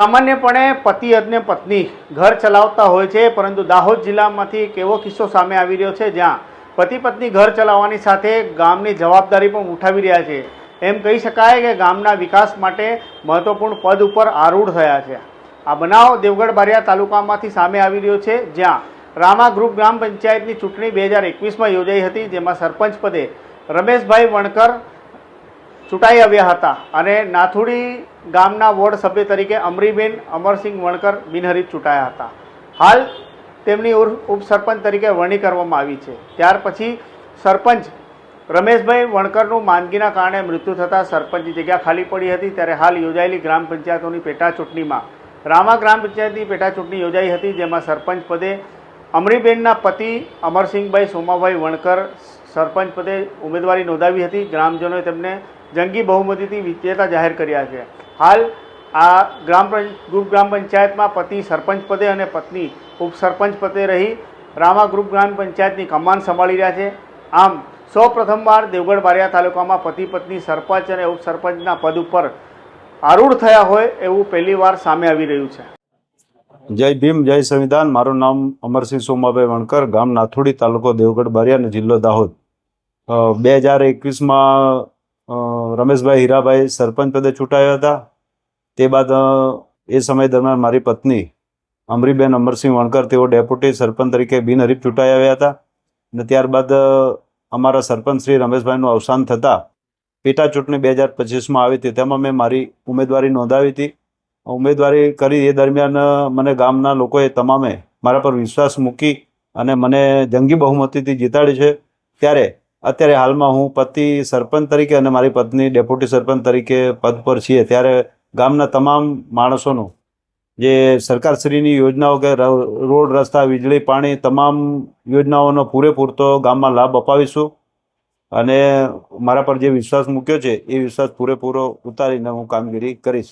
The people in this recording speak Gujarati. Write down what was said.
સામાન્યપણે પતિ અને પત્ની ઘર ચલાવતા હોય છે, પરંતુ દાહોદ જિલ્લામાંથી એક એવો કિસ્સો સામે આવી રહ્યો છે જ્યાં પતિ પત્ની ઘર ચલાવવાની સાથે ગામની જવાબદારી પણ ઉઠાવી રહ્યા છે. એમ કહી શકાય કે ગામના વિકાસ માટે મહત્વપૂર્ણ પદ ઉપર આરૂઢ થયા છે. આ બનાવ દેવગઢ બારિયા તાલુકામાંથી સામે આવી રહ્યો છે, જ્યાં રામા ગ્રુપ ગ્રામ પંચાયતની ચૂંટણી બે હજાર એકવીસમાં યોજાઈ હતી, જેમાં સરપંચ પદે રમેશભાઈ વણકર ચૂંટાઈ આવ્યા હતા અને નાથુડી ગામના વોર્ડ સભ્ય તરીકે અમરીબેન અમરસિંહ વણકર બિનહરીફ ચૂંટાયા હતા. હાલ તેમની ઉપસરપંચ તરીકે વરણી કરવામાં આવી છે. ત્યાર પછી સરપંચ રમેશભાઈ વણકરનું માંદગીના કારણે મૃત્યુ થતાં સરપંચની જગ્યા ખાલી પડી હતી. ત્યારે હાલ યોજાયેલી ગ્રામ પંચાયતોની પેટા ચૂંટણીમાં રામા ગ્રામ પંચાયતની પેટા ચૂંટણી યોજાઈ હતી, જેમાં સરપંચ પદે અમરીબેનના પતિ અમરસિંહભાઈ સોમાભાઈ વણકર સરપંચ પદે ઉમેદવારી નોંધાવી હતી. ગ્રામજનોએ તેમને જંગી બહુમતીથી વિજેતા જાહેર કર્યા છે. હાલ આ ગ્રામ ગ્રુપ ગ્રામ પંચાયતમાં પતિ સરપંચ પદે અને પત્ની ઉપસરપંચ પદે રહી રામા ગ્રુપ ગ્રામ પંચાયતની કમાન સંભાળી રહ્યા છે. આમ સૌ પ્રથમવાર દેવગઢ બારિયા તાલુકામાં પતિ પત્ની સરપંચ અને ઉપસરપંચના પદ ઉપર આરૂઢ થયા હોય એવું પહેલીવાર સામે આવી રહ્યું છે. જય ભીમ, જય સંવિધાન. મારું નામ અમરસિંહ સોમાભાઈ વણકર, ગામ નાથોડી, તાલુકો દેવગઢ બારિયા અને જિલ્લો દાહોદ. બે હજાર એકવીસમાં રમેશભાઈ હીરાભાઈ સરપંચ પદે ચૂંટાયા હતા. તે બાદ એ સમય દરમિયાન મારી પત્ની અમરીબેન અમરસિંહ વણકર, તેઓ ડેપ્યુટી સરપંચ તરીકે બિનહરીફ ચૂંટાઈ આવ્યા હતા. અને ત્યારબાદ અમારા સરપંચ શ્રી રમેશભાઈનું અવસાન થતાં પેટા ચૂંટણી બે હજાર પચીસમાં આવી હતી. તેમાં મેં મારી ઉમેદવારી નોંધાવી હતી. ઉમેદવારી કરી એ દરમિયાન મને ગામના લોકોએ તમામે મારા પર વિશ્વાસ મૂકી અને મને જંગી બહુમતીથી જીતાડી છે. ત્યારે અત્યારે હાલમાં હું પતિ સરપંચ તરીકે અને મારી પત્ની ડેપ્યુટી સરપંચ તરીકે પદ પર છીએ. ત્યારે ગામના તમામ માણસોનું જે સરકારશ્રીની યોજનાઓ કે રોડ રસ્તા, વીજળી, પાણી, તમામ યોજનાઓનો પૂરેપૂરતો ગામમાં લાભ અપાવીશું. અને મારા પર જે વિશ્વાસ મૂક્યો છે, એ વિશ્વાસ પૂરેપૂરો ઉતારીને હું કામગીરી કરીશ.